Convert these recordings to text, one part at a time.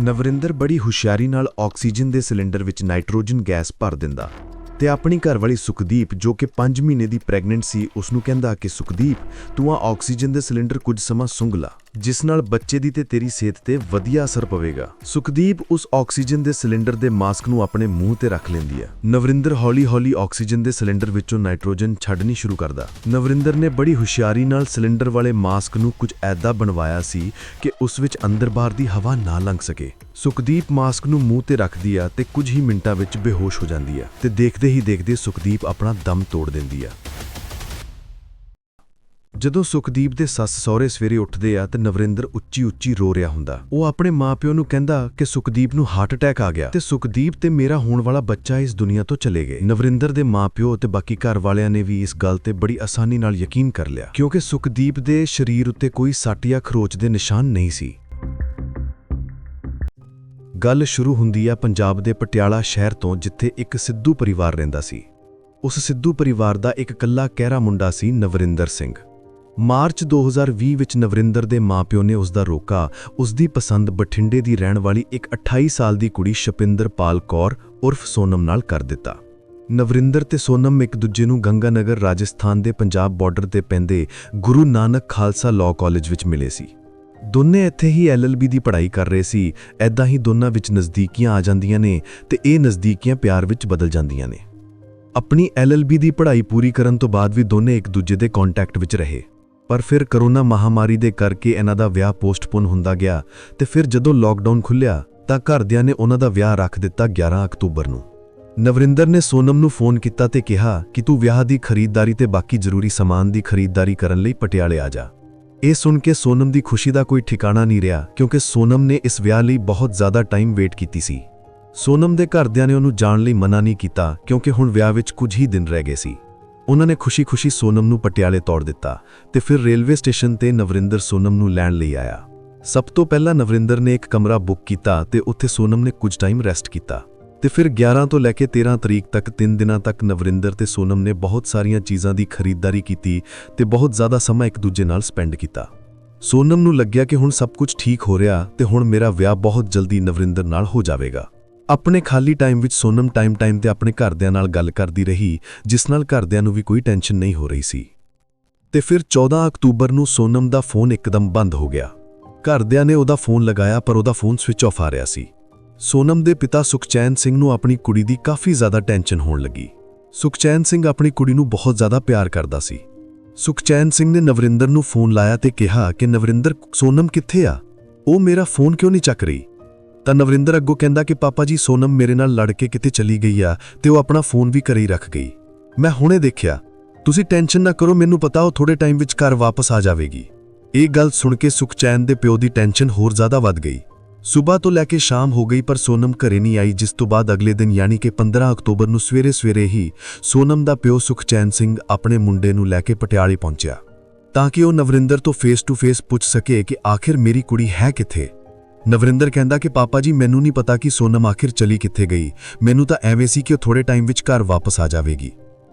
ਨਵਰਿੰਦਰ ਬੜੀ ਹੁਸ਼ਿਆਰੀ ਨਾਲ ਆਕਸੀਜਨ ਦੇ ਸਿਲੰਡਰ ਵਿੱਚ ਨਾਈਟ੍ਰੋਜਨ ਗੈਸ ਭਰ ਦਿੰਦਾ ਤੇ ਆਪਣੀ ਘਰਵਾਲੀ ਸੁਖਦੀਪ, ਜੋ ਕਿ 5 ਮਹੀਨੇ ਦੀ ਪ੍ਰੈਗਨੈਂਟ ਸੀ ਉਸ ਨੂੰ ਕਹਿੰਦਾ ਕਿ, ਸੁਖਦੀਪ, ਤੂੰ ਆ ਆਕਸੀਜਨ ਦੇ ਸਿਲੰਡਰ ਕੁਝ ਸਮਾਂ ਸੁੰਘ ਲਾ। ਜਿਸ ਨਾਲ ਬੱਚੇ ਦੀ ਤੇ ਤੇਰੀ ਸਿਹਤ ਤੇ ਵਧੀਆ ਅਸਰ ਪਵੇਗਾ। ਸੁਖਦੀਪ ਉਸ ਆਕਸੀਜਨ ਦੇ ਸਿਲੰਡਰ ਦੇ ਮਾਸਕ ਨੂੰ ਆਪਣੇ ਮੂੰਹ ਤੇ ਰੱਖ ਲੈਂਦੀ ਹੈ। ਨਵਰਿੰਦਰ ਹੌਲੀ-ਹੌਲੀ ਆਕਸੀਜਨ ਦੇ ਸਿਲੰਡਰ ਵਿੱਚੋਂ ਨਾਈਟ੍ਰੋਜਨ ਛੱਡਣੀ ਸ਼ੁਰੂ ਕਰਦਾ। ਨਵਰਿੰਦਰ ਨੇ ਬੜੀ ਹੁਸ਼ਿਆਰੀ ਨਾਲ ਸਿਲੰਡਰ ਵਾਲੇ ਮਾਸਕ ਨੂੰ ਕੁਝ ਐਦਾਂ ਬਣਵਾਇਆ ਸੀ ਕਿ ਉਸ ਵਿੱਚ ਅੰਦਰ-ਬਾਹਰ ਦੀ ਹਵਾ ਨਾ ਲੰਘ ਸਕੇ। ਸੁਖਦੀਪ ਮਾਸਕ ਨੂੰ ਮੂੰਹ ਤੇ ਰੱਖਦੀ ਆ ਤੇ ਕੁਝ ਹੀ ਮਿੰਟਾਂ ਵਿੱਚ ਬੇਹੋਸ਼ ਹੋ ਜਾਂਦੀ ਆ ਤੇ ਦੇਖਦੇ ਹੀ ਦੇਖਦੇ ਸੁਖਦੀਪ ਆਪਣਾ ਦਮ ਤੋੜ ਦਿੰਦੀ ਆ। ਜਦੋਂ ਸੁਖਦੀਪ ਦੇ ਸੱਸ ਸਹੁਰੇ ਸਵੇਰੇ ਉੱਠਦੇ ਆ ਤੇ ਨਵਰਿੰਦਰ ਉੱਚੀ ਉੱਚੀ ਰੋ ਰਿਹਾ ਹੁੰਦਾ, ਉਹ ਆਪਣੇ ਮਾਪਿਓ ਨੂੰ ਕਹਿੰਦਾ ਕਿ ਸੁਖਦੀਪ ਨੂੰ ਹਾਰਟ ਅਟੈਕ ਆ ਗਿਆ ਤੇ ਸੁਖਦੀਪ ਤੇ ਮੇਰਾ ਹੋਣ ਵਾਲਾ ਬੱਚਾ ਇਸ ਦੁਨੀਆ ਤੋਂ ਚਲੇ ਗਏ। ਨਵਰਿੰਦਰ ਦੇ ਮਾਪਿਓ ਤੇ ਬਾਕੀ ਘਰ ਵਾਲਿਆਂ ਨੇ ਵੀ ਇਸ ਗੱਲ ਤੇ ਬੜੀ ਆਸਾਨੀ ਨਾਲ ਯਕੀਨ ਕਰ ਲਿਆ, ਕਿਉਂਕਿ ਸੁਖਦੀਪ ਦੇ ਸਰੀਰ ਉੱਤੇ ਕੋਈ ਸੱਟ ਜਾਂ ਖਰੋਚ ਦੇ ਨਿਸ਼ਾਨ ਨਹੀਂ ਸੀ। ਗੱਲ ਸ਼ੁਰੂ ਹੁੰਦੀ ਆ ਪੰਜਾਬ ਦੇ ਪਟਿਆਲਾ ਸ਼ਹਿਰ ਤੋਂ, ਜਿੱਥੇ ਇੱਕ ਸਿੱਧੂ ਪਰਿਵਾਰ ਰਹਿੰਦਾ ਸੀ। ਉਸ ਸਿੱਧੂ ਪਰਿਵਾਰ ਦਾ ਇੱਕ ਕੱਲਾ ਕਹਿਰਾ ਮੁੰਡਾ ਸੀ ਨਵਰਿੰਦਰ ਸਿੰਘ। ਮਾਰਚ 2020 ਵਿੱਚ ਨਵਰਿੰਦਰ ਦੇ ਮਾਪਿਓ ਨੇ ਉਸ ਦਾ ਰੋਕਾ। ਉਸ ਦੀ ਪਸੰਦ ਬਠਿੰਡੇ ਦੀ ਰਹਿਣ ਵਾਲੀ ਇੱਕ 28 ਸਾਲ ਦੀ ਕੁੜੀ ਸ਼ਪਿੰਦਰਪਾਲ ਕੌਰ ਉਰਫ ਸੋਨਮ ਨਾਲ ਕਰ ਦਿੱਤਾ। ਨਵਰਿੰਦਰ ਤੇ ਸੋਨਮ ਇੱਕ ਦੂਜੇ ਨੂੰ ਗੰਗਾਨਗਰ, ਰਾਜਸਥਾਨ ਦੇ ਪੰਜਾਬ ਬਾਰਡਰ ਤੇ ਪੈਂਦੇ ਗੁਰੂ ਨਾਨਕ ਖਾਲਸਾ ਲਾਅ ਕਾਲਜ ਵਿੱਚ ਮਿਲੇ ਸੀ। ਦੋਨੇ ਇੱਥੇ ਹੀ ਐਲਐਲਬੀ ਦੀ ਪੜ੍ਹਾਈ ਕਰ ਰਹੇ ਸੀ। ਐਦਾਂ ਹੀ ਦੋਨਾਂ ਵਿੱਚ ਨਜ਼ਦੀਕੀਆਂ ਆ ਜਾਂਦੀਆਂ ਨੇ ਤੇ ਇਹ ਨਜ਼ਦੀਕੀਆਂ ਪਿਆਰ ਵਿੱਚ ਬਦਲ ਜਾਂਦੀਆਂ ਨੇ। ਆਪਣੀ ਐਲਐਲਬੀ ਦੀ ਪੜ੍ਹਾਈ ਪੂਰੀ ਕਰਨ ਤੋਂ ਬਾਅਦ ਵੀ ਦੋਨੇ ਇੱਕ ਦੂਜੇ ਦੇ ਕੰਟੈਕਟ ਵਿੱਚ ਰਹੇ। ਪਰ ਫਿਰ ਕਰੋਨਾ ਮਹਾਮਾਰੀ ਦੇ ਕਰਕੇ ਇਹਨਾਂ ਦਾ ਵਿਆਹ ਪੋਸਟਪੋਨ ਹੁੰਦਾ ਗਿਆ ਤੇ ਫਿਰ ਜਦੋਂ ਲਾਕਡਾਊਨ ਖੁੱਲਿਆ ਤਾਂ ਘਰਦਿਆਂ ਨੇ ਉਹਨਾਂ ਦਾ ਵਿਆਹ ਰੱਖ ਦਿੱਤਾ 11 ਅਕਤੂਬਰ ਨੂੰ। ਨਵਰਿੰਦਰ ਨੇ ਸੋਨਮ ਨੂੰ ਫੋਨ ਕੀਤਾ ਤੇ ਕਿਹਾ ਕਿ ਤੂੰ ਵਿਆਹ ਦੀ ਖਰੀਦਦਾਰੀ ਤੇ ਬਾਕੀ ਜ਼ਰੂਰੀ ਸਮਾਨ ਦੀ ਖਰੀਦਦਾਰੀ ਕਰਨ ਲਈ ਪਟਿਆਲੇ ਆ ਜਾ। ਇਹ ਸੁਣ ਕੇ ਸੋਨਮ ਦੀ ਖੁਸ਼ੀ ਦਾ ਕੋਈ ਠਿਕਾਣਾ ਨਹੀਂ ਰਿਹਾ ਕਿਉਂਕਿ ਸੋਨਮ ਨੇ ਇਸ ਵਿਆਹ ਲਈ ਬਹੁਤ ਜ਼ਿਆਦਾ ਟਾਈਮ ਵੇਟ ਕੀਤੀ ਸੀ। ਸੋਨਮ ਦੇ ਘਰਦਿਆਂ ਨੇ ਉਹਨੂੰ ਜਾਣ ਲਈ ਮਨਾ ਨਹੀਂ ਕੀਤਾ ਕਿਉਂਕਿ ਹੁਣ ਵਿਆਹ ਵਿੱਚ ਕੁਝ ਹੀ ਦਿਨ ਰਹਿ ਗਏ ਸੀ। ਉਹਨਾਂ ਨੇ ਖੁਸ਼ੀ-ਖੁਸ਼ੀ ਸੋਨਮ ਨੂੰ ਪਟਿਆਲੇ ਤੋੜ ਦਿੱਤਾ ਤੇ ਫਿਰ ਰੇਲਵੇ ਸਟੇਸ਼ਨ ਤੇ ਨਵਰਿੰਦਰ ਸੋਨਮ ਨੂੰ ਲੈਣ ਲਈ ਆਇਆ। ਸਭ ਤੋਂ ਪਹਿਲਾਂ ਨਵਰਿੰਦਰ ਨੇ ਇੱਕ ਕਮਰਾ ਬੁੱਕ ਕੀਤਾ ਤੇ ਉੱਥੇ ਸੋਨਮ ਨੇ ਕੁਝ ਟਾਈਮ ਰੈਸਟ ਕੀਤਾ ਤੇ ਫਿਰ 11 ਤੋਂ ਲੈ ਕੇ 13 ਤਰੀਕ ਤੱਕ 3 ਦਿਨਾਂ ਤੱਕ ਨਵਰਿੰਦਰ ਤੇ ਸੋਨਮ ਨੇ ਬਹੁਤ ਸਾਰੀਆਂ ਚੀਜ਼ਾਂ ਦੀ ਖਰੀਦਦਾਰੀ ਕੀਤੀ ਤੇ ਬਹੁਤ ਜ਼ਿਆਦਾ ਸਮਾਂ ਇੱਕ ਦੂਜੇ ਨਾਲ ਸਪੈਂਡ ਕੀਤਾ। ਸੋਨਮ ਨੂੰ ਲੱਗਿਆ ਕਿ ਹੁਣ ਸਭ ਕੁਝ ਠੀਕ ਹੋ ਰਿਹਾ ਤੇ ਹੁਣ ਮੇਰਾ ਵਿਆਹ ਬਹੁਤ ਜਲਦੀ ਨਵਰਿੰਦਰ ਨਾਲ ਹੋ ਜਾਵੇਗਾ। ਆਪਣੇ ਖਾਲੀ ਟਾਈਮ ਵਿੱਚ ਸੋਨਮ ਟਾਈਮ ਟਾਈਮ ਤੇ ਆਪਣੇ ਘਰਦਿਆਂ ਨਾਲ ਗੱਲ ਕਰਦੀ ਰਹੀ, ਜਿਸ ਨਾਲ ਘਰਦਿਆਂ ਨੂੰ ਵੀ ਕੋਈ ਟੈਨਸ਼ਨ ਨਹੀਂ ਹੋ ਰਹੀ ਸੀ। ਤੇ ਫਿਰ 14 ਅਕਤੂਬਰ ਨੂੰ ਸੋਨਮ ਦਾ ਫੋਨ ਇੱਕਦਮ ਬੰਦ ਹੋ ਗਿਆ। ਘਰਦਿਆਂ ਨੇ ਉਹਦਾ ਫੋਨ ਲਗਾਇਆ, ਪਰ ਉਹਦਾ ਫੋਨ ਸਵਿਚ ਆਫ ਆ ਰਿਹਾ ਸੀ। ਸੋਨਮ ਦੇ ਪਿਤਾ ਸੁਖਚੈਨ ਸਿੰਘ ਨੂੰ ਆਪਣੀ ਕੁੜੀ ਦੀ ਕਾਫੀ ਜ਼ਿਆਦਾ ਟੈਨਸ਼ਨ ਹੋਣ ਲੱਗੀ। ਸੁਖਚੈਨ ਸਿੰਘ ਆਪਣੀ ਕੁੜੀ ਨੂੰ ਬਹੁਤ ਜ਼ਿਆਦਾ ਪਿਆਰ ਕਰਦਾ ਸੀ। ਸੁਖਚੈਨ ਸਿੰਘ ਨੇ ਨਵਰਿੰਦਰ ਨੂੰ ਫੋਨ ਲਾਇਆ ਤੇ ਕਿਹਾ ਕਿ, ਨਵਰਿੰਦਰ, ਸੋਨਮ ਕਿੱਥੇ ਆ? ਉਹ ਮੇਰਾ ਫੋਨ ਕਿਉਂ ਨਹੀਂ ਚੱਕ ਰਹੀ? ਤਾਂ ਨਵਰਿੰਦਰ ਅੱਗੋਂ ਕਹਿੰਦਾ ਕਿ ਪਾਪਾ ਜੀ ਸੋਨਮ ਮੇਰੇ ਨਾਲ ਲੜ ਕੇ ਕਿਤੇ ਚਲੀ ਗਈ ਆ ਤੇ ਉਹ ਆਪਣਾ ਫੋਨ ਵੀ ਘਰੇ ਹੀ ਰੱਖ ਗਈ। ਮੈਂ ਹੁਣੇ ਦੇਖਿਆ। ਤੁਸੀਂ ਟੈਨਸ਼ਨ ਨਾ ਕਰੋ, ਮੈਨੂੰ ਪਤਾ ਉਹ ਥੋੜੇ ਟਾਈਮ ਵਿੱਚ ਘਰ ਵਾਪਸ ਆ ਜਾਵੇਗੀ। ਇਹ ਗੱਲ ਸੁਣ ਕੇ ਸੁਖਚੈਨ ਦੇ ਪਿਓ ਦੀ ਟੈਨਸ਼ਨ ਹੋਰ ਜ਼ਿਆਦਾ ਵੱਧ ਗਈ। ਸਵੇਰ ਤੋਂ ਲੈ ਕੇ ਸ਼ਾਮ ਹੋ ਗਈ ਪਰ ਸੋਨਮ ਘਰੇ ਨਹੀਂ ਆਈ, ਜਿਸ ਤੋਂ ਬਾਅਦ ਅਗਲੇ ਦਿਨ ਯਾਨੀ ਕਿ 15 ਅਕਤੂਬਰ ਨੂੰ ਸਵੇਰੇ-ਸਵੇਰੇ ਹੀ ਸੋਨਮ ਦਾ ਪਿਓ ਸੁਖਚੈਨ ਸਿੰਘ ਆਪਣੇ ਮੁੰਡੇ ਨੂੰ ਲੈ ਕੇ ਪਟਿਆਲੇ ਪਹੁੰਚਿਆ। ਤਾਂ ਕਿ ਉਹ ਨਵਰਿੰਦਰ ਤੋਂ ਫੇਸ ਟੂ ਫੇਸ ਪੁੱਛ ਸਕੇ ਕਿ ਆਖਿਰ ਮੇਰੀ ਕੁੜੀ ਹੈ ਕਿੱਥੇ? ਨਵਰਿੰਦਰ ਕਹਿੰਦਾ ਕਿ ਪਾਪਾ ਜੀ, ਮੈਨੂੰ ਨਹੀਂ ਪਤਾ ਕਿ ਸੋਨਮ ਆਖਿਰ ਚਲੀ ਕਿੱਥੇ ਗਈ। ਮੈਨੂੰ ਤਾਂ ਐਵੇਂ ਸੀ ਕਿ ਉਹ ਥੋੜੇ ਟਾਈਮ ਵਿੱਚ ਘਰ ਵਾਪਸ ਆ ਜਾਵੇਗੀ।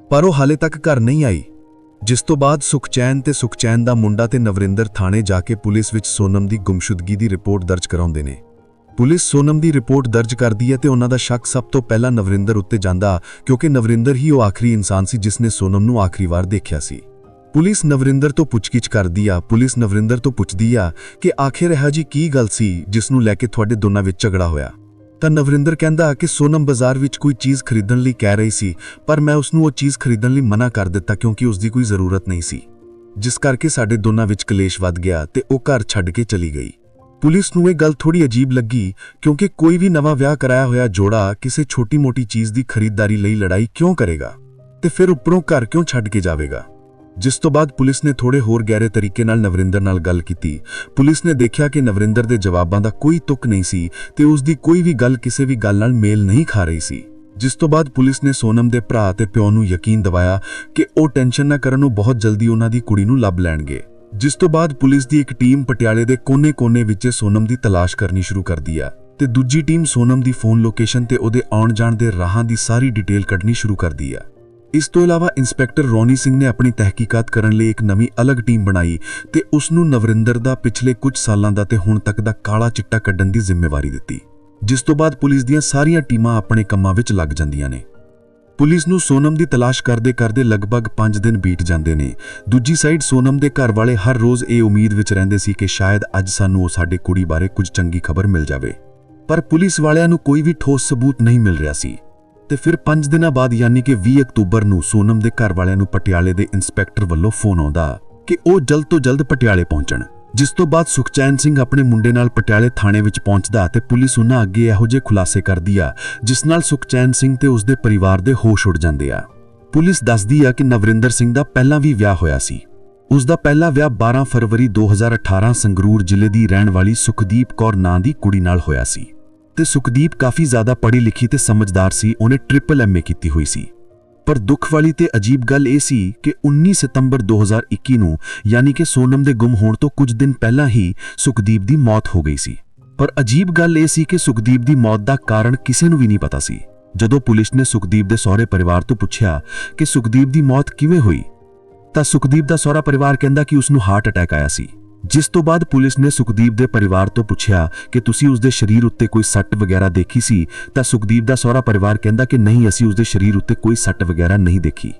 ਪਰ ਉਹ ਹਾਲੇ ਤੱਕ ਘਰ ਨਹੀਂ ਆਈ। ਜਿਸ ਤੋਂ ਬਾਅਦ ਸੁਖਚੈਨ ਤੇ ਸੁਖਚੈਨ ਦਾ ਮੁੰਡਾ ਤੇ ਨਵਰਿੰਦਰ ਥਾਣੇ ਜਾ ਕੇ ਪੁਲਿਸ ਵਿੱਚ ਸੋਨਮ ਦੀ ਗੁੰਮਸ਼ੁਦਗੀ ਦੀ ਰਿਪੋਰਟ ਦਰਜ ਕਰਾਉਂਦੇ ਨੇ। ਪੁਲਿਸ ਸੋਨਮ ਦੀ ਰਿਪੋਰਟ ਦਰਜ ਕਰਦੀ ਹੈ ਤੇ ਉਹਨਾਂ ਦਾ ਸ਼ੱਕ ਸਭ ਤੋਂ ਪਹਿਲਾਂ ਨਵਰਿੰਦਰ ਉੱਤੇ ਜਾਂਦਾ ਕਿਉਂਕਿ ਨਵਰਿੰਦਰ ਹੀ ਉਹ ਆਖਰੀ ਇਨਸਾਨ ਸੀ ਜਿਸ ਨੇ ਸੋਨਮ ਨੂੰ ਆਖਰੀ ਵਾਰ ਦੇਖਿਆ ਸੀ। ਪੁਲਿਸ ਨਵਰਿੰਦਰ ਤੋਂ ਪੁੱਛਗਿੱਛ ਕਰਦੀ ਆ, ਪੁਲਿਸ ਨਵਰਿੰਦਰ ਤੋਂ ਪੁੱਛਦੀ ਆ ਕਿ ਆਖਿਰ ਇਹ ਜੀ ਕੀ ਗੱਲ ਸੀ ਜਿਸ ਨੂੰ ਲੈ ਕੇ ਤੁਹਾਡੇ ਦੋਨਾਂ ਵਿੱਚ ਝਗੜਾ ਹੋਇਆ? ਤਾਂ ਨਵਰਿੰਦਰ ਕਹਿੰਦਾ ਕਿ ਸੋਨਮ ਬਾਜ਼ਾਰ ਵਿੱਚ ਕੋਈ ਚੀਜ਼ ਖਰੀਦਣ ਲਈ ਕਹਿ ਰਹੀ ਸੀ, ਪਰ ਮੈਂ ਉਸ ਨੂੰ ਉਹ ਚੀਜ਼ ਖਰੀਦਣ ਲਈ ਮਨਾ ਕਰ ਦਿੱਤਾ ਕਿਉਂਕਿ ਉਸ ਦੀ ਕੋਈ ਜ਼ਰੂਰਤ ਨਹੀਂ ਸੀ। ਜਿਸ ਕਰਕੇ ਸਾਡੇ ਦੋਨਾਂ ਵਿੱਚ ਕਲੇਸ਼ ਵੱਧ ਗਿਆ ਤੇ ਉਹ ਘਰ ਛੱਡ ਕੇ ਚਲੀ ਗਈ। ਪੁਲਿਸ ਨੂੰ ਇਹ ਗੱਲ ਥੋੜੀ ਅਜੀਬ ਲੱਗੀ ਕਿਉਂਕਿ ਕੋਈ ਵੀ ਨਵਾਂ ਵਿਆਹ ਕਰਾਇਆ ਹੋਇਆ ਜੋੜਾ ਕਿਸੇ ਛੋਟੀ-ਮੋਟੀ ਚੀਜ਼ ਦੀ ਖਰੀਦਦਾਰੀ ਲਈ ਲੜਾਈ ਕਿਉਂ ਕਰੇਗਾ? ਤੇ ਫਿਰ ਉੱਪਰੋਂ ਘਰ ਕਿਉਂ ਛੱਡ ਕੇ ਜਾਵੇਗਾ? ਜਿਸ ਤੋਂ ਬਾਅਦ ਪੁਲਿਸ ਨੇ ਥੋੜੇ ਹੋਰ ਗਹਿਰੇ ਤਰੀਕੇ ਨਾਲ ਨਵਰਿੰਦਰ ਨਾਲ ਗੱਲ ਕੀਤੀ। ਪੁਲਿਸ ਨੇ ਦੇਖਿਆ ਕਿ ਨਵਰਿੰਦਰ ਦੇ ਜਵਾਬਾਂ ਦਾ ਕੋਈ ਤੁਕ ਨਹੀਂ ਸੀ ਤੇ ਉਸ ਦੀ ਕੋਈ ਵੀ ਗੱਲ ਕਿਸੇ ਵੀ ਗੱਲ ਨਾਲ ਮੇਲ ਨਹੀਂ ਖਾ ਰਹੀ ਸੀ। ਜਿਸ ਤੋਂ ਬਾਅਦ ਪੁਲਿਸ ਨੇ ਸੋਨਮ ਦੇ ਭਰਾ ਤੇ ਪਿਓ ਨੂੰ ਯਕੀਨ ਦਿਵਾਇਆ ਕਿ ਉਹ ਟੈਨਸ਼ਨ ਨਾ ਕਰਨ, ਉਹ ਬਹੁਤ ਜਲਦੀ ਉਹਨਾਂ ਦੀ ਕੁੜੀ ਨੂੰ ਲੱਭ ਲੈਣਗੇ। ਜਿਸ ਤੋਂ ਬਾਅਦ ਪੁਲਿਸ ਦੀ ਇੱਕ ਟੀਮ ਪਟਿਆਲੇ ਦੇ ਕੋਨੇ-ਕੋਨੇ ਵਿੱਚ ਸੋਨਮ ਦੀ ਤਲਾਸ਼ ਕਰਨੀ ਸ਼ੁਰੂ ਕਰਦੀ ਆ ਤੇ ਦੂਜੀ ਟੀਮ ਸੋਨਮ ਦੀ ਫੋਨ ਲੋਕੇਸ਼ਨ ਤੇ ਉਹਦੇ ਆਉਣ ਜਾਣ ਦੇ ਰਾਹਾਂ ਦੀ ਸਾਰੀ ਡਿਟੇਲ ਕੱਢਣੀ ਸ਼ੁਰੂ ਕਰਦੀ ਆ ਇਸ ਤੋਂ ਇਲਾਵਾ ਇੰਸਪੈਕਟਰ ਰੋਨੀ ਸਿੰਘ ਨੇ ਆਪਣੀ ਤਹਿਕੀਕਾਤ ਕਰਨ ਲਈ ਇੱਕ ਨਵੀਂ ਅਲੱਗ ਟੀਮ ਬਣਾਈ ਤੇ ਉਸ ਨੂੰ ਨਵਰਿੰਦਰ ਦਾ ਪਿਛਲੇ ਕੁਝ ਸਾਲਾਂ ਦਾ ਤੇ ਹੁਣ ਤੱਕ ਦਾ ਕਾਲਾ ਚਿੱਟਾ ਕੱਢਣ ਦੀ ਜ਼ਿੰਮੇਵਾਰੀ ਦਿੱਤੀ, ਜਿਸ ਤੋਂ ਬਾਅਦ ਪੁਲਿਸ ਦੀਆਂ ਸਾਰੀਆਂ ਟੀਮਾਂ ਆਪਣੇ ਕੰਮਾਂ ਵਿੱਚ ਲੱਗ ਜਾਂਦੀਆਂ ਨੇ। ਪੁਲਿਸ ਨੂੰ ਸੋਨਮ ਦੀ ਤਲਾਸ਼ ਕਰਦੇ ਕਰਦੇ ਲਗਭਗ 5 ਦਿਨ ਬੀਤ ਜਾਂਦੇ ਨੇ। ਦੂਜੀ ਸਾਈਡ ਸੋਨਮ ਦੇ ਘਰ ਵਾਲੇ ਹਰ ਰੋਜ਼ ਇਹ ਉਮੀਦ ਵਿੱਚ ਰਹਿੰਦੇ ਸੀ ਕਿ ਸ਼ਾਇਦ ਅੱਜ ਸਾਨੂੰ ਉਹ ਸਾਡੇ ਕੁੜੀ ਬਾਰੇ ਕੁਝ ਚੰਗੀ ਖਬਰ ਮਿਲ ਜਾਵੇ। ਪਰ ਪੁਲਿਸ ਵਾਲਿਆਂ ਨੂੰ ਕੋਈ ਵੀ ਠੋਸ ਸਬੂਤ ਨਹੀਂ ਮਿਲ ਰਿਹਾ ਸੀ। ਤੇ ਫਿਰ 5 ਦਿਨਾਂ ਬਾਅਦ ਯਾਨੀ ਕਿ 20 ਅਕਤੂਬਰ ਨੂੰ ਸੋਨਮ ਦੇ ਘਰ ਵਾਲਿਆਂ ਨੂੰ ਪਟਿਆਲੇ ਦੇ ਇੰਸਪੈਕਟਰ ਵੱਲੋਂ ਫੋਨ ਆਉਂਦਾ ਕਿ ਉਹ ਜਲਦ ਤੋਂ ਜਲਦ ਪਟਿਆਲੇ ਪਹੁੰਚਣ। ਜਿਸ ਤੋਂ ਬਾਅਦ ਸੁਖਚੈਨ ਸਿੰਘ ਆਪਣੇ ਮੁੰਡੇ ਨਾਲ ਪਟਿਆਲੇ ਥਾਣੇ ਵਿੱਚ ਪਹੁੰਚਦਾ ਤੇ ਪੁਲਿਸ ਉਹਨਾਂ ਅੱਗੇ ਇਹੋ ਜਿਹੇ ਖੁਲਾਸੇ ਕਰਦੀ ਆ, ਜਿਸ ਨਾਲ ਸੁਖਚੈਨ ਸਿੰਘ ਤੇ ਉਸਦੇ ਪਰਿਵਾਰ ਦੇ ਹੋਸ਼ ਉੱਡ ਜਾਂਦੇ ਆ। ਪੁਲਿਸ ਦੱਸਦੀ ਆ ਕਿ ਨਵਰਿੰਦਰ ਸਿੰਘ ਦਾ ਪਹਿਲਾਂ ਵੀ ਵਿਆਹ ਹੋਇਆ ਸੀ। ਉਸ ਦਾ ਪਹਿਲਾ ਵਿਆਹ 12 ਫਰਵਰੀ 2018 ਸੰਗਰੂਰ ਜ਼ਿਲ੍ਹੇ ਦੀ ਰਹਿਣ ਵਾਲੀ ਸੁਖਦੀਪ ਕੌਰ ਨਾਂ ਦੀ ਕੁੜੀ ਨਾਲ ਹੋਇਆ ਸੀ। ਤੇ ਸੁਖਦੀਪ ਕਾਫੀ ਜ਼ਿਆਦਾ ਪੜ੍ਹੀ ਲਿਖੀ ਤੇ ਸਮਝਦਾਰ ਸੀ, ਉਹਨੇ ਟ੍ਰਿਪਲ ਐਮਏ ਕੀਤੀ ਹੋਈ ਸੀ। ਪਰ ਦੁੱਖ ਵਾਲੀ ਤੇ ਅਜੀਬ ਗੱਲ ਇਹ ਸੀ ਕਿ 19 ਸਤੰਬਰ 2021 ਨੂੰ ਯਾਨੀ ਕਿ ਸੋਨਮ ਦੇ ਗੁੰਮ ਹੋਣ ਤੋਂ ਕੁਝ ਦਿਨ ਪਹਿਲਾਂ ਹੀ ਸੁਖਦੀਪ ਦੀ ਮੌਤ ਹੋ ਗਈ ਸੀ। ਪਰ ਅਜੀਬ ਗੱਲ ਇਹ ਸੀ ਕਿ ਸੁਖਦੀਪ ਦੀ ਮੌਤ ਦਾ ਕਾਰਨ ਕਿਸੇ ਨੂੰ ਵੀ ਨਹੀਂ ਪਤਾ ਸੀ। ਜਦੋਂ ਪੁਲਿਸ ਨੇ ਸੁਖਦੀਪ ਦੇ ਸਹੁਰੇ ਪਰਿਵਾਰ ਤੋਂ ਪੁੱਛਿਆ ਕਿ ਸੁਖਦੀਪ ਦੀ ਮੌਤ ਕਿਵੇਂ ਹੋਈ, ਤਾਂ ਸੁਖਦੀਪ ਦਾ ਸਹੁਰਾ ਪਰਿਵਾਰ ਕਹਿੰਦਾ ਕਿ ਉਸ ਨੂੰ ਹਾਰਟ ਅਟੈਕ ਆਇਆ ਸੀ। ਜਿਸ ਤੋਂ ਬਾਅਦ ਪੁਲਿਸ ਨੇ ਸੁਖਦੀਪ ਦੇ ਪਰਿਵਾਰ ਤੋਂ ਪੁੱਛਿਆ ਕਿ ਤੁਸੀਂ ਉਸ ਦੇ ਸਰੀਰ ਉੱਤੇ ਕੋਈ ਸੱਟ ਵਗੈਰਾ ਦੇਖੀ ਸੀ, ਤਾਂ ਸੁਖਦੀਪ ਦਾ ਸਹੁਰਾ ਪਰਿਵਾਰ ਕਹਿੰਦਾ ਕਿ ਨਹੀਂ, ਅਸੀਂ ਉਸ ਦੇ ਸਰੀਰ ਉੱਤੇ ਕੋਈ ਸੱਟ ਵਗੈਰਾ ਨਹੀਂ ਦੇਖੀ।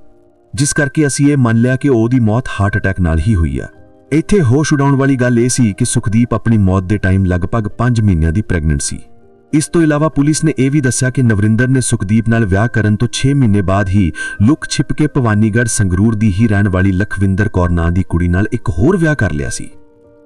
ਜਿਸ ਕਰਕੇ ਅਸੀਂ ਇਹ ਮੰਨ ਲਿਆ ਕਿ ਉਹਦੀ ਮੌਤ ਹਾਰਟ ਅਟੈਕ ਨਾਲ ਹੀ ਹੋਈ ਆ। ਇੱਥੇ ਹੋਸ਼ ਉਡਾਉਣ ਵਾਲੀ ਗੱਲ ਇਹ ਸੀ ਕਿ ਸੁਖਦੀਪ ਆਪਣੀ ਮੌਤ ਦੇ ਟਾਈਮ ਲਗਭਗ 5 ਮਹੀਨਿਆਂ ਦੀ ਪ੍ਰੈਗਨੈਂਟ ਸੀ। ਇਸ ਤੋਂ ਇਲਾਵਾ ਪੁਲਿਸ ਨੇ ਇਹ ਵੀ ਦੱਸਿਆ ਕਿ ਨਵਰਿੰਦਰ ਨੇ ਸੁਖਦੀਪ ਨਾਲ ਵਿਆਹ ਕਰਨ ਤੋਂ 6 ਮਹੀਨੇ ਬਾਅਦ ਹੀ ਲੁਕ ਛਿਪ ਕੇ ਭਵਾਨੀਗੜ੍ਹ ਸੰਗਰੂਰ ਦੀ ਹੀ ਰਹਿਣ ਵਾਲੀ ਲਖਵਿੰਦਰ ਕੌਰ ਨਾਂ ਦੀ ਕੁੜੀ ਨਾਲ ਇੱਕ ਹੋਰ ਵਿਆਹ ਕਰ ਲਿਆ ਸੀ।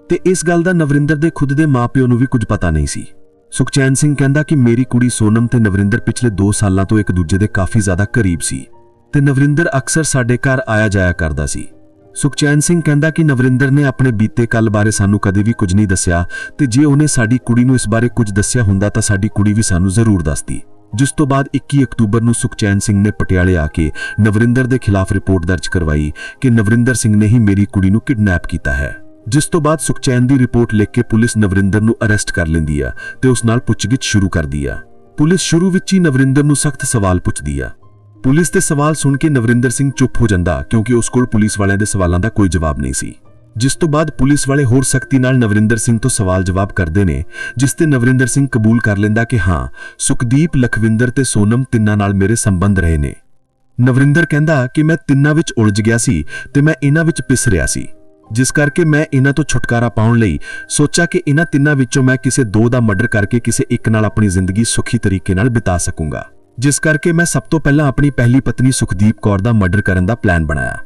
ਤੇ ਇਸ ਗੱਲ ਦਾ ਨਵਰਿੰਦਰ ਦੇ ਖੁਦ ਦੇ ਮਾਪਿਓ ਨੂੰ ਵੀ ਕੁਝ ਪਤਾ ਨਹੀਂ ਸੀ। ਸੁਖਚੈਨ ਸਿੰਘ ਕਹਿੰਦਾ ਕਿ ਮੇਰੀ ਕੁੜੀ ਸੋਨਮ ਤੇ ਨਵਰਿੰਦਰ ਪਿਛਲੇ 2 ਸਾਲਾਂ ਤੋਂ ਇੱਕ ਦੂਜੇ ਦੇ ਕਾਫੀ ਜ਼ਿਆਦਾ ਕਰੀਬ ਸੀ ਤੇ ਨਵਰਿੰਦਰ ਅਕਸਰ ਸਾਡੇ ਘਰ ਆਇਆ ਜਾਇਆ ਕਰਦਾ ਸੀ। ਸੁਖਚੈਨ ਸਿੰਘ ਕਹਿੰਦਾ ਕਿ ਨਵਰਿੰਦਰ ਨੇ ਆਪਣੇ ਬੀਤੇ ਕੱਲ ਬਾਰੇ ਸਾਨੂੰ ਕਦੇ ਵੀ ਕੁਝ ਨਹੀਂ ਦੱਸਿਆ ਤੇ ਜੇ ਉਹਨੇ ਸਾਡੀ ਕੁੜੀ ਨੂੰ ਇਸ ਬਾਰੇ ਕੁਝ ਦੱਸਿਆ ਹੁੰਦਾ ਤਾਂ ਸਾਡੀ ਕੁੜੀ ਵੀ ਸਾਨੂੰ ਜ਼ਰੂਰ ਦੱਸਦੀ। ਜਿਸ ਤੋਂ ਬਾਅਦ 21 ਅਕਤੂਬਰ ਨੂੰ ਸੁਖਚੈਨ ਸਿੰਘ ਨੇ ਪਟਿਆਲੇ ਆ ਕੇ ਨਵਰਿੰਦਰ ਦੇ ਖਿਲਾਫ ਰਿਪੋਰਟ ਦਰਜ ਕਰਵਾਈ ਕਿ ਨਵਰਿੰਦਰ ਸਿੰਘ ਨੇ ਹੀ ਮੇਰੀ ਕੁੜੀ ਨੂੰ ਕਿਡਨੈਪ ਕੀਤਾ ਹੈ। ਜਿਸ ਤੋਂ ਬਾਅਦ ਸੁਖਚੈਨ ਦੀ ਰਿਪੋਰਟ ਲਿਖ ਕੇ ਪੁਲਿਸ ਨਵਰਿੰਦਰ ਨੂੰ ਅਰੈਸਟ ਕਰ ਲੈਂਦੀ ਆ ਤੇ ਉਸ ਨਾਲ ਪੁੱਛਗਿੱਛ ਸ਼ੁਰੂ ਕਰਦੀ ਆ। ਪੁਲਿਸ ਸ਼ੁਰੂ ਵਿੱਚ ਹੀ ਨਵਰਿੰਦਰ ਨੂੰ ਸਖਤ ਸਵਾਲ ਪੁੱਛਦੀ ਆ। ਪੁਲਿਸ ਦੇ ਸਵਾਲ ਸੁਣ ਕੇ ਨਵਰਿੰਦਰ ਸਿੰਘ ਚੁੱਪ ਹੋ ਜਾਂਦਾ ਕਿਉਂਕਿ ਉਸ ਕੋਲ ਪੁਲਿਸ ਵਾਲਿਆਂ ਦੇ ਸਵਾਲਾਂ ਦਾ ਕੋਈ ਜਵਾਬ ਨਹੀਂ ਸੀ। ਜਿਸ ਤੋਂ ਬਾਅਦ ਪੁਲਿਸ ਵਾਲੇ ਹੋਰ ਸਖਤੀ ਨਾਲ ਨਵਰਿੰਦਰ ਸਿੰਘ ਤੋਂ ਸਵਾਲ ਜਵਾਬ ਕਰਦੇ ਨੇ, ਜਿਸ ਤੇ ਨਵਰਿੰਦਰ ਸਿੰਘ ਕਬੂਲ ਕਰ ਲੈਂਦਾ ਕਿ ਹਾਂ, ਸੁਖਦੀਪ, ਲਖਵਿੰਦਰ ਤੇ ਸੋਨਮ ਤਿੰਨਾਂ ਨਾਲ ਮੇਰੇ ਸੰਬੰਧ ਰਹੇ ਨੇ। ਨਵਰਿੰਦਰ ਕਹਿੰਦਾ ਕਿ ਮੈਂ ਤਿੰਨਾਂ ਵਿੱਚ ਉਲਝ ਗਿਆ ਸੀ ਤੇ ਮੈਂ ਇਹਨਾਂ ਵਿੱਚ ਪਿਸ ਰਿਹਾ ਸੀ। ਜਿਸ ਕਰਕੇ ਮੈਂ ਇਹਨਾਂ ਤੋਂ ਛੁਟਕਾਰਾ ਪਾਉਣ ਲਈ ਸੋਚਿਆ ਕਿ ਇਹਨਾਂ ਤਿੰਨਾਂ ਵਿੱਚੋਂ ਮੈਂ ਕਿਸੇ ਦੋ ਦਾ ਮਰਡਰ ਕਰਕੇ ਕਿਸੇ ਇੱਕ ਨਾਲ ਆਪਣੀ ਜ਼ਿੰਦਗੀ ਸੁਖੀ ਤਰੀਕੇ ਨਾਲ ਬਿਤਾ ਸਕੂੰਗਾ। ਜਿਸ ਕਰਕੇ ਮੈਂ ਸਭ ਤੋਂ ਪਹਿਲਾਂ ਆਪਣੀ ਪਹਿਲੀ ਪਤਨੀ ਸੁਖਦੀਪ ਕੌਰ ਦਾ ਮਰਡਰ ਕਰਨ ਦਾ ਪਲਾਨ ਬਣਾਇਆ,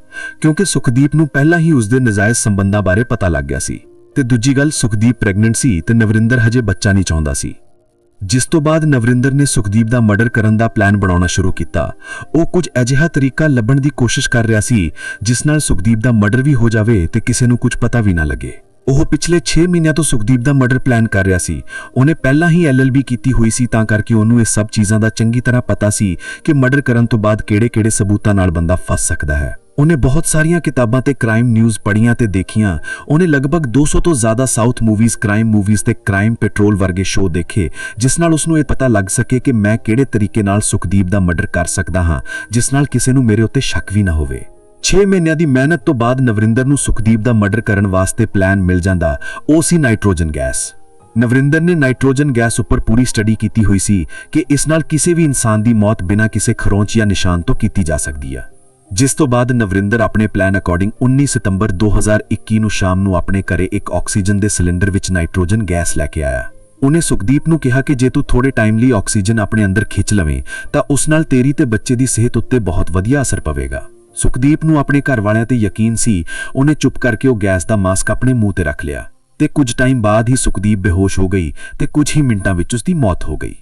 ਕਿਉਂਕਿ ਸੁਖਦੀਪ ਨੂੰ ਪਹਿਲਾਂ ਹੀ ਉਸਦੇ ਨਜਾਇਜ਼ ਸੰਬੰਧਾਂ ਬਾਰੇ ਪਤਾ ਲੱਗ ਗਿਆ ਸੀ। ਤੇ ਦੂਜੀ ਗੱਲ, ਸੁਖਦੀਪ ਪ੍ਰੈਗਨੈਂਟ ਸੀ ਤੇ ਨਵਰਿੰਦਰ ਹਜੇ ਬੱਚਾ ਨਹੀਂ ਚਾਹੁੰਦਾ ਸੀ। ਜਿਸ ਤੋਂ ਬਾਅਦ ਨਵਰਿੰਦਰ ਨੇ ਸੁਖਦੀਪ ਦਾ ਮਰਡਰ ਕਰਨ ਦਾ ਪਲਾਨ ਬਣਾਉਣਾ ਸ਼ੁਰੂ ਕੀਤਾ। ਉਹ ਕੁਝ ਅਜਿਹਾ ਤਰੀਕਾ ਲੱਭਣ ਦੀ ਕੋਸ਼ਿਸ਼ ਕਰ ਰਿਹਾ ਸੀ, ਜਿਸ ਨਾਲ ਸੁਖਦੀਪ ਦਾ ਮਰਡਰ ਵੀ ਹੋ ਜਾਵੇ ਤੇ ਕਿਸੇ ਨੂੰ ਕੁਝ ਪਤਾ ਵੀ ਨਾ ਲੱਗੇ। ਉਹ ਪਿਛਲੇ 6 ਮਹੀਨਿਆਂ ਤੋਂ ਸੁਖਦੀਪ ਦਾ ਮਰਡਰ ਪਲਾਨ ਕਰ ਰਿਹਾ ਸੀ। ਉਹਨੇ ਪਹਿਲਾਂ ਹੀ ਐਲਐਲਬੀ ਕੀਤੀ ਹੋਈ ਸੀ, ਤਾਂ ਕਰਕੇ ਉਹਨੂੰ ਇਹ ਸਭ ਚੀਜ਼ਾਂ ਦਾ ਚੰਗੀ ਤਰ੍ਹਾਂ ਪਤਾ ਸੀ ਕਿ ਮਰਡਰ ਕਰਨ ਤੋਂ ਬਾਅਦ ਕਿਹੜੇ-ਕਿਹੜੇ ਸਬੂਤਾਂ ਨਾਲ ਬੰਦਾ ਫਸ ਸਕਦਾ ਹੈ। ਉਹਨੇ ਬਹੁਤ ਸਾਰੀਆਂ ਕਿਤਾਬਾਂ ਤੇ ਕ੍ਰਾਈਮ ਨਿਊਜ਼ ਪੜ੍ਹੀਆਂ ਤੇ ਦੇਖੀਆਂ। ਉਹਨੇ ਲਗਭਗ 200 ਤੋਂ ਜ਼ਿਆਦਾ ਸਾਊਥ ਮੂਵੀਜ਼ ਕ੍ਰਾਈਮ ਮੂਵੀਜ਼ ਤੇ ਕ੍ਰਾਈਮ ਪੈਟਰੋਲ ਵਰਗੇ ਸ਼ੋਅ ਦੇਖੇ, ਜਿਸ ਨਾਲ ਉਸ ਨੂੰ ਇਹ ਪਤਾ ਲੱਗ ਸਕੇ ਕਿ ਮੈਂ ਕਿਹੜੇ ਤਰੀਕੇ ਨਾਲ ਸੁਖਦੀਪ ਦਾ ਮਰਡਰ ਕਰ ਸਕਦਾ ਹਾਂ, ਜਿਸ ਨਾਲ ਕਿਸੇ ਨੂੰ ਮੇਰੇ ਉੱਤੇ ਸ਼ੱਕ ਵੀ ਨਾ ਹੋਵੇ। 6 ਮਹੀਨਿਆਂ ਦੀ ਮਿਹਨਤ ਤੋਂ ਬਾਅਦ ਨਵਰਿੰਦਰ ਨੂੰ ਸੁਖਦੀਪ ਦਾ ਮਰਡਰ ਕਰਨ ਵਾਸਤੇ ਪਲਾਨ ਮਿਲ ਜਾਂਦਾ, ਉਹ ਸੀ ਨਾਈਟ੍ਰੋਜਨ ਗੈਸ। ਨਵਰਿੰਦਰ ਨੇ ਨਾਈਟ੍ਰੋਜਨ ਗੈਸ ਉੱਪਰ ਪੂਰੀ ਸਟੱਡੀ ਕੀਤੀ ਹੋਈ ਸੀ ਕਿ ਇਸ ਨਾਲ ਕਿਸੇ ਵੀ ਇਨਸਾਨ ਦੀ ਮੌਤ ਬਿਨਾਂ ਕਿਸੇ ਖਰੋਂਚ ਜਾਂ ਨਿਸ਼ਾਨ ਤੋਂ ਕੀਤੀ ਜਾ ਸਕਦੀ ਹੈ ਜਿਸ ਤੋਂ ਬਾਅਦ ਨਵਰਿੰਦਰ ਆਪਣੇ ਪਲਾਨ ਅਕੋਰਡਿੰਗ 19 ਸਤੰਬਰ 2021 ਨੂੰ ਸ਼ਾਮ ਨੂੰ ਆਪਣੇ ਘਰੇ ਇੱਕ ਆਕਸੀਜਨ ਦੇ ਸਿਲੰਡਰ ਵਿੱਚ ਨਾਈਟ੍ਰੋਜਨ ਗੈਸ ਲੈ ਕੇ ਆਇਆ। ਉਹਨੇ ਸੁਖਦੀਪ ਨੂੰ ਕਿਹਾ ਕਿ ਜੇ ਤੂੰ ਥੋੜੇ ਟਾਈਮ ਲਈ ਆਕਸੀਜਨ ਆਪਣੇ ਅੰਦਰ ਖਿੱਚ ਲਵੇਂ, ਤਾਂ ਉਸ ਨਾਲ ਤੇਰੀ ਤੇ ਬੱਚੇ ਦੀ ਸਿਹਤ ਉੱਤੇ ਬਹੁਤ ਵਧੀਆ ਅਸਰ ਪਵੇਗਾ। ਸੁਖਦੀਪ ਨੂੰ ਆਪਣੇ ਘਰ ਵਾਲਿਆਂ ਤੇ ਯਕੀਨ ਸੀ, ਉਹਨੇ ਚੁੱਪ ਕਰਕੇ ਉਹ ਗੈਸ ਦਾ ਮਾਸਕ ਆਪਣੇ ਮੂੰਹ ਤੇ ਰੱਖ ਲਿਆ ਤੇ ਕੁਝ ਟਾਈਮ ਬਾਅਦ ਹੀ ਸੁਖਦੀਪ ਬੇਹੋਸ਼ ਹੋ ਗਈ ਤੇ ਕੁਝ ਹੀ ਮਿੰਟਾਂ ਵਿੱਚ ਉਸ ਦੀ ਮੌਤ ਹੋ ਗਈ।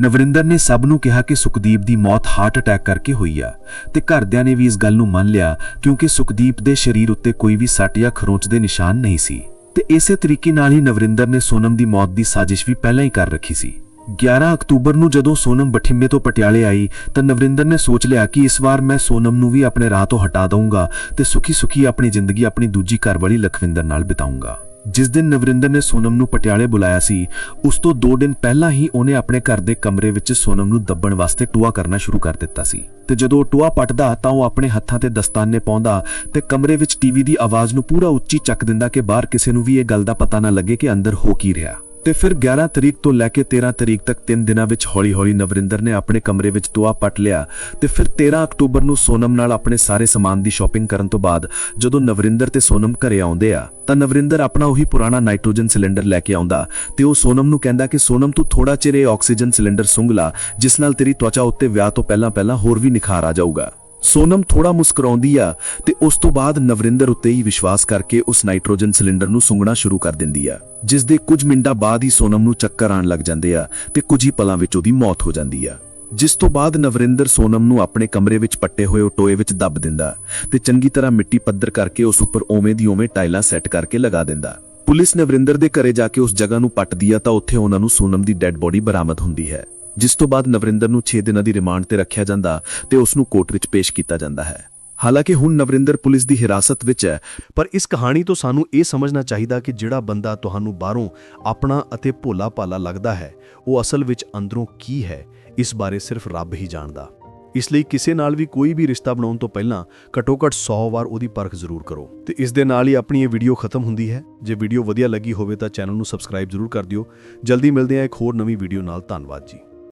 ਨਵਰਿੰਦਰ ਨੇ ਸਭ ਨੂੰ ਕਿਹਾ ਕਿ ਸੁਖਦੀਪ ਦੀ ਮੌਤ ਹਾਰਟ ਅਟੈਕ ਕਰਕੇ ਹੋਈ ਆ ਤੇ ਘਰਦਿਆਂ ਨੇ ਵੀ ਇਸ ਗੱਲ ਨੂੰ ਮੰਨ ਲਿਆ ਕਿਉਂਕਿ ਸੁਖਦੀਪ ਦੇ ਸਰੀਰ ਉੱਤੇ ਕੋਈ ਵੀ ਸੱਟ ਜਾਂ ਖਰੋਂਚ ਦੇ ਨਿਸ਼ਾਨ ਨਹੀਂ ਸੀ। ਤੇ ਇਸੇ ਤਰੀਕੇ ਨਾਲ ਹੀ ਨਵਰਿੰਦਰ ਨੇ ਸੋਨਮ ਦੀ ਮੌਤ ਦੀ ਸਾਜ਼ਿਸ਼ ਵੀ ਪਹਿਲਾਂ ਹੀ ਕਰ ਰੱਖੀ ਸੀ। 11 ਅਕਤੂਬਰ ਨੂੰ ਜਦੋਂ ਸੋਨਮ ਬਠਿੰਡੇ ਤੋਂ ਪਟਿਆਲੇ ਆਈ, ਤਾਂ ਨਵਰਿੰਦਰ ਨੇ ਸੋਚ ਲਿਆ ਕਿ ਇਸ ਵਾਰ ਮੈਂ ਸੋਨਮ ਨੂੰ ਵੀ ਆਪਣੇ ਰਾਹ ਤੋਂ ਹਟਾ ਦਊਂਗਾ ਤੇ ਸੁਖੀ ਸੁਖੀ ਆਪਣੀ ਜ਼ਿੰਦਗੀ ਆਪਣੀ ਦੂਜੀ ਘਰਵਾਲੀ ਲਖਵਿੰਦਰ ਨਾਲ ਬਿਤਾਊਂਗਾ। ਜਿਸ ਦਿਨ ਨਵਰਿੰਦਰ ਨੇ ਸੋਨਮ ਨੂੰ ਪਟਿਆਲੇ ਬੁਲਾਇਆ ਸੀ, ਉਸ ਤੋਂ 2 ਦਿਨ ਪਹਿਲਾਂ ਹੀ ਉਹਨੇ ਆਪਣੇ ਘਰ ਦੇ ਕਮਰੇ ਵਿੱਚ ਸੋਨਮ ਨੂੰ ਦੱਬਣ ਵਾਸਤੇ ਟੂਆ ਕਰਨਾ ਸ਼ੁਰੂ ਕਰ ਦਿੱਤਾ ਸੀ। ਤੇ ਜਦੋਂ ਉਹ ਟੂਆ ਪਟਦਾ, ਤਾਂ ਉਹ ਆਪਣੇ ਹੱਥਾਂ ਤੇ ਦਸਤਾਨੇ ਪਾਉਂਦਾ ਤੇ ਕਮਰੇ ਵਿੱਚ ਟੀਵੀ ਦੀ ਆਵਾਜ਼ ਨੂੰ ਪੂਰਾ ਉੱਚੀ ਚੱਕ ਦਿੰਦਾ ਕਿ ਬਾਹਰ ਕਿਸੇ ਨੂੰ ਵੀ ਇਹ ਗੱਲ ਦਾ ਪਤਾ ਨਾ ਲੱਗੇ ਕਿ ਅੰਦਰ ਹੋ ਕੀ ਰਿਹਾ। ਤੇ ਫਿਰ 11 ਤਰੀਕ ਤੋਂ ਲੈ ਕੇ 13 ਤਰੀਕ ਤੱਕ 3 ਦਿਨਾਂ ਵਿੱਚ ਹੌਲੀ-ਹੌਲੀ ਨਵਰਿੰਦਰ ਨੇ ਆਪਣੇ ਕਮਰੇ ਵਿੱਚ ਟੂਆ ਪੱਟ ਲਿਆ ਤੇ ਫਿਰ 13 ਅਕਤੂਬਰ ਨੂੰ ਸੋਨਮ ਨਾਲ ਆਪਣੇ ਸਾਰੇ ਸਮਾਨ ਦੀ ਸ਼ਾਪਿੰਗ ਕਰਨ ਤੋਂ ਬਾਅਦ ਜਦੋਂ ਨਵਰਿੰਦਰ ਤੇ ਸੋਨਮ ਘਰੇ ਆਉਂਦੇ ਆ, ਤਾਂ ਨਵਰਿੰਦਰ ਆਪਣਾ ਉਹੀ ਪੁਰਾਣਾ ਨਾਈਟ੍ਰੋਜਨ ਸਿਲੰਡਰ ਲੈ ਕੇ ਆਉਂਦਾ ਤੇ ਉਹ ਸੋਨਮ ਨੂੰ ਕਹਿੰਦਾ ਕਿ ਸੋਨਮ ਤੂੰ ਥੋੜਾ ਚਿਰ ਇਹ ਆਕਸੀਜਨ ਸਿਲੰਡਰ ਸੁੰਘ ਲਾ, ਜਿਸ ਨਾਲ ਤੇਰੀ ਤਵਚਾ ਉੱਤੇ ਵਿਆਹ ਤੋਂ ਪਹਿਲਾਂ ਪਹਿਲਾਂ ਹੋਰ ਵੀ ਨਿਖਾਰ ਆ ਜਾਊਗਾ। ਸੋਨਮ ਥੋੜਾ ਮੁਸਕਰਾਉਂਦੀ ਆ ਤੇ ਉਸ ਤੋਂ ਬਾਅਦ ਨਵਰਿੰਦਰ ਉੱਤੇ ਹੀ ਵਿਸ਼ਵਾਸ ਕਰਕੇ ਉਸ ਨਾਈਟ੍ਰੋਜਨ ਸਿਲੰਡਰ ਨੂੰ ਸੁੰਘਣਾ ਸ਼ੁਰੂ ਕਰ ਦਿੰਦੀ ਆ ਜਿਸ ਦੇ ਕੁਝ ਮਿੰਟਾਂ ਬਾਅਦ ਹੀ ਸੋਨਮ ਨੂੰ ਚੱਕਰ ਆਣ ਲੱਗ ਜਾਂਦੇ ਆ ਤੇ ਕੁਝ ਹੀ ਪਲਾਂ ਵਿੱਚ ਉਹਦੀ ਮੌਤ ਹੋ ਜਾਂਦੀ ਆ। ਜਿਸ ਤੋਂ ਬਾਅਦ ਨਵਰਿੰਦਰ ਸੋਨਮ ਨੂੰ ਆਪਣੇ ਕਮਰੇ ਵਿੱਚ ਪੱਟੇ ਹੋਏ ਉਹ ਟੋਏ ਵਿੱਚ ਦੱਬ ਦਿੰਦਾ ਤੇ ਚੰਗੀ ਤਰ੍ਹਾਂ ਮਿੱਟੀ ਪੱਧਰ ਕਰਕੇ ਉਸ ਉੱਪਰ ਓਵੇਂ ਦੀ ਓਵੇਂ ਟਾਈਲਾਂ ਸੈੱਟ ਕਰਕੇ ਲਗਾ ਦਿੰਦਾ। ਪੁਲਿਸ ਨਵਰਿੰਦਰ ਦੇ ਘਰੇ ਜਾ ਕੇ ਉਸ ਜਗ੍ਹਾ ਨੂੰ ਪੱਟਦੀ ਆ ਤਾਂ ਉੱਥੇ ਉਹਨਾਂ ਨੂੰ ਸੋਨਮ ਦੀ ਡੈੱਡ ਬੋਡੀ ਬਰਾਮਦ ਹੁੰਦੀ ਹੈ। ਜਿਸ ਤੋਂ ਬਾਅਦ ਨਵਰਿੰਦਰ ਨੂੰ 6 ਦਿਨਾਂ ਦੀ ਰਿਮਾਂਡ ਤੇ ਰੱਖਿਆ ਜਾਂਦਾ ਤੇ ਉਸ ਨੂੰ ਕੋਰਟ ਵਿੱਚ ਪੇਸ਼ ਕੀਤਾ ਜਾਂਦਾ ਹੈ। ਹਾਲਾਂਕਿ ਹੁਣ ਨਵਰਿੰਦਰ ਪੁਲਿਸ ਦੀ ਹਿਰਾਸਤ ਵਿੱਚ ਹੈ, ਪਰ ਇਸ ਕਹਾਣੀ ਤੋਂ ਸਾਨੂੰ ਇਹ ਸਮਝਣਾ ਚਾਹੀਦਾ ਕਿ ਜਿਹੜਾ ਬੰਦਾ ਤੁਹਾਨੂੰ ਬਾਹਰੋਂ ਆਪਣਾ ਅਤੇ ਭੋਲਾ ਭਾਲਾ ਲੱਗਦਾ ਹੈ, ਉਹ ਅਸਲ ਵਿੱਚ ਅੰਦਰੋਂ ਕੀ ਹੈ, ਇਸ ਬਾਰੇ ਸਿਰਫ ਰੱਬ ਹੀ ਜਾਣਦਾ। ਇਸ ਲਈ ਕਿਸੇ ਨਾਲ ਵੀ ਕੋਈ ਵੀ ਰਿਸ਼ਤਾ ਬਣਾਉਣ ਤੋਂ ਪਹਿਲਾਂ ਘੱਟੋ-ਘੱਟ 100 ਵਾਰ ਉਹਦੀ ਪਰਖ ਜ਼ਰੂਰ ਕਰੋ। ਤੇ ਇਸ ਦੇ ਨਾਲ ਹੀ ਆਪਣੀ ਇਹ ਵੀਡੀਓ ਖਤਮ ਹੁੰਦੀ ਹੈ। ਜੇ ਵੀਡੀਓ ਵਧੀਆ ਲੱਗੀ ਹੋਵੇ ਤਾਂ ਚੈਨਲ ਨੂੰ ਸਬਸਕ੍ਰਾਈਬ ਜ਼ਰੂਰ ਕਰ ਦਿਓ। ਜਲਦੀ ਮਿਲਦੇ ਹਾਂ ਇੱਕ ਹੋਰ ਨਵੀਂ ਵੀਡੀਓ ਨਾਲ। ਧੰਨਵਾਦ ਜੀ।